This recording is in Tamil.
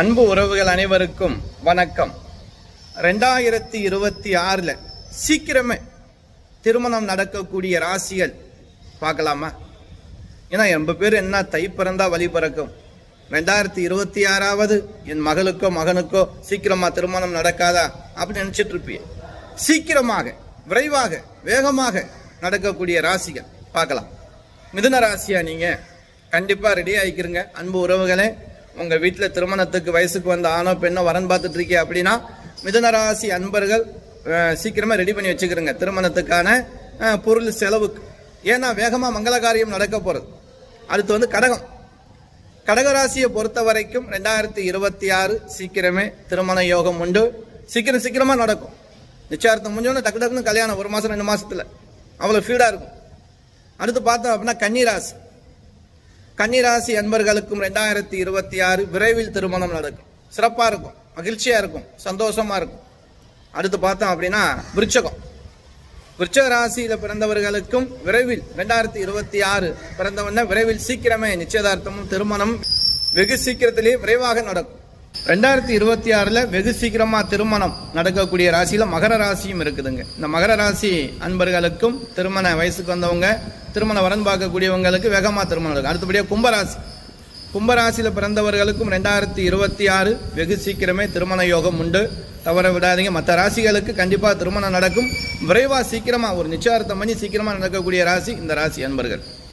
அன்பு உறவுகள் அனைவருக்கும் வணக்கம். ரெண்டாயிரத்தி இருபத்தி ஆறில் சீக்கிரமே திருமணம் நடக்கக்கூடிய ராசிகள் பார்க்கலாமா? ஏன்னா எண்பது பேர் என்ன தை பிறந்தா வழி பிறக்கும். ரெண்டாயிரத்தி இருபத்தி ஆறாவது என் மகளுக்கோ மகனுக்கோ சீக்கிரமாக திருமணம் நடக்காதா? அப்படின்னு நினைச்சிட்டு இருப்பீங்க சீக்கிரமாக விரைவாக வேகமாக நடக்கக்கூடிய ராசிகள் பார்க்கலாம். மிதுன ராசியா நீங்கள் கண்டிப்பாக ரெடி ஆகிக்கிறங்க அன்பு உறவுகளே உங்கள் வீட்டில் திருமணத்துக்கு வயசுக்கு வந்த ஆணோ பெண்ணோ வரன் பார்த்துட்டு இருக்கீங்க அப்படின்னா மிதனராசி அன்பர்கள் சீக்கிரமாக ரெடி பண்ணி வச்சுக்கிறோங்க. திருமணத்துக்கான பொருள் செலவுக்கு ஏன்னா வேகமாக மங்கள காரியம் நடக்க போகிறது அடுத்து வந்து கடகம். கடகராசியை பொறுத்த வரைக்கும் ரெண்டாயிரத்தி இருபத்தி ஆறு சீக்கிரமே திருமண யோகம் உண்டு. சீக்கிரம் சீக்கிரமாக நடக்கும். நிச்சயார்த்தம் முடிஞ்சோன்னு டக்கு டக்குன்னு கல்யாணம் ஒரு மாதம் ரெண்டு மாதத்தில் அவ்வளோ ஃபீடாக இருக்கும். அடுத்து பார்த்தோம் அப்படின்னா கன்னிராசி. கன்னிராசி அன்பர்களுக்கும் ரெண்டாயிரத்தி இருபத்தி ஆறு விரைவில் திருமணம் நடக்கும். சிறப்பாக இருக்கும். மகிழ்ச்சியாக இருக்கும். சந்தோஷமாக இருக்கும். அடுத்து பார்த்தோம் அப்படின்னா விருச்சகம். விருச்சக ராசியில் பிறந்தவர்களுக்கும் விரைவில் ரெண்டாயிரத்தி இருபத்தி ஆறு பிறந்தவன விரைவில் சீக்கிரமே நிச்சயதார்த்தமும் திருமணம் வெகு சீக்கிரத்திலேயே விரைவாக நடக்கும். ரெண்டாயிரத்தி இருபத்தி ஆறில் வெகு சீக்கிரமாக திருமணம் நடக்கக்கூடிய ராசியில் மகர ராசியும் இருக்குதுங்க. இந்த மகர ராசி அன்பர்களுக்கும் திருமண வயசுக்கு வந்தவங்க திருமண வரன் பார்க்கக்கூடியவங்களுக்கு வேகமாக திருமணம் நடக்கும் அடுத்தபடியாக கும்பராசி. கும்பராசியில் பிறந்தவர்களுக்கும் ரெண்டாயிரத்தி இருபத்தி ஆறு வெகு சீக்கிரமே திருமண யோகம் உண்டு. தவற விடாதீங்க. மற்ற ராசிகளுக்கு கண்டிப்பாக திருமணம் நடக்கும். விரைவாக சீக்கிரமாக ஒரு நிச்சயார்த்தம் பண்ணி சீக்கிரமாக நடக்கக்கூடிய ராசி இந்த ராசி அன்பர்கள்.